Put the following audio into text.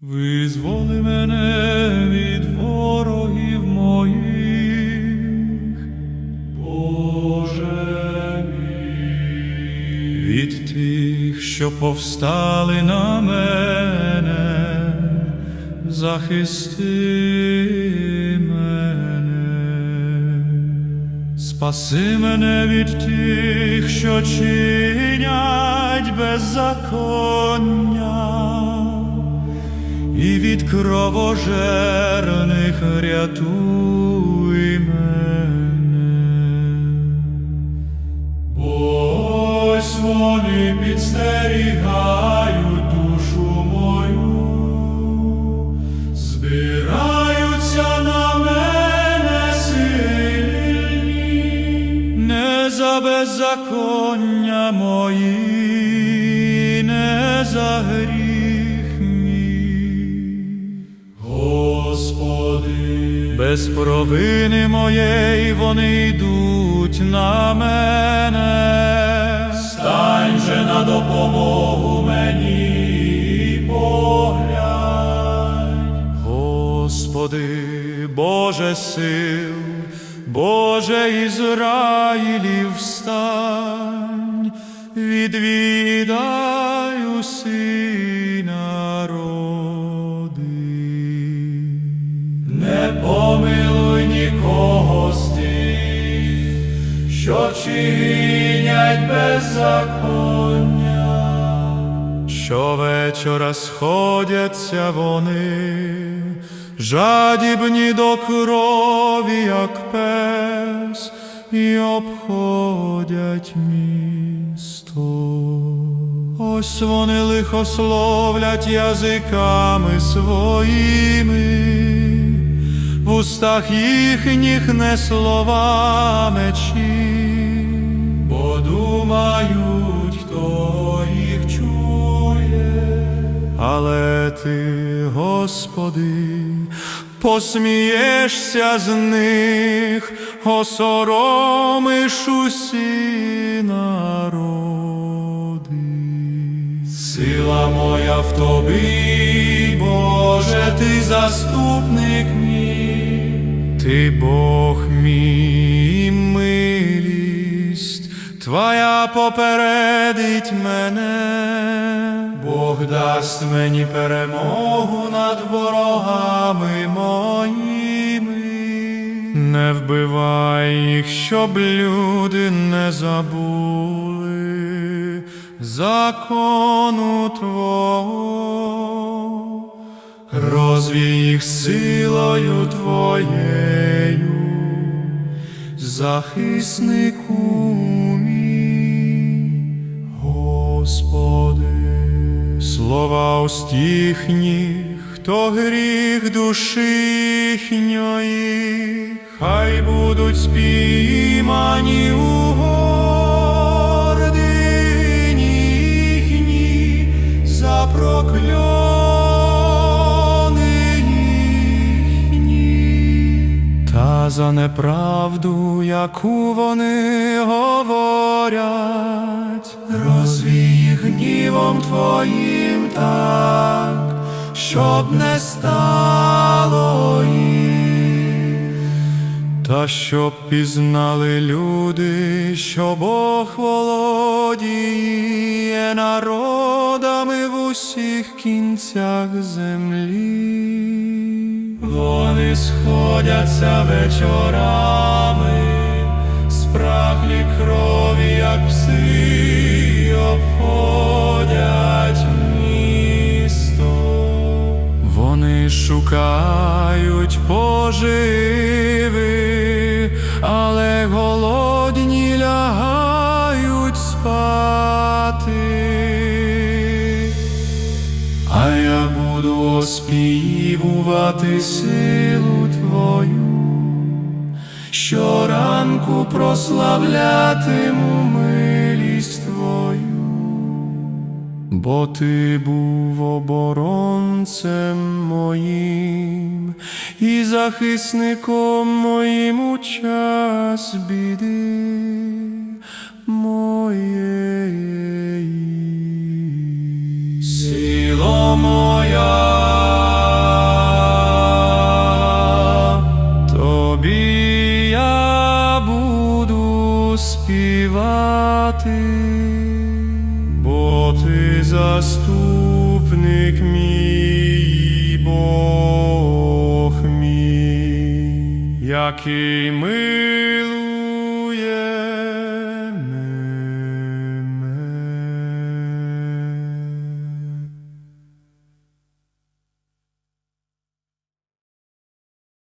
Визволи мене від ворогів моїх, Боже мій. від тих, що повстали на мене, захисти мене, спаси мене від тих, що чинять беззаконня і від кровожерних рятуй мене. Бо ось вони підстерігають душу мою, збираються на мене сильні, не за беззаконня мої, не за гріх без провини моєї вони йдуть на мене. Стань же на допомогу мені поглянь. Господи, Боже сил, Боже Ізраїлів, встань, відвідай усі помилуй нікого з тих, що чинять беззаконня. Щовечора сходяться вони, жадібні до крові, як пес, і обходять місто. Ось вони лихословлять язиками своїми, устах їхніх не слова мечі, бо думають, хто їх чує, але ти, Господи, посмієшся з них, осоромиш усі народи. Сила моя в тобі, Боже, ти заступник мій, ти Бог мій милість, Твоя попередить мене, Бог дасть мені перемогу над ворогами моїми. Не вбивай їх, щоб люди не забули закону Твого, розвій їх силою Твоєю, захиснику мій, Господи, слова уст хто гріх душі їхньої, хай будуть спіймані у гордині за прокльони за неправду, яку вони говорять, розвій гнівом твоїм так, щоб не стало їх. Та щоб пізнали люди, що Бог володіє народами в усіх кінцях землі. Сходяться вечорами, спраглі крові, як пси, обходять місто. Вони шукають поживи, але голодні лягають спати. Оспівувати силу Твою, щоранку прославлятиму милість Твою. Бо ти був оборонцем моїм і захисником моїм у час біди моєї. Сила моя заступник мій, Бог мій, який милує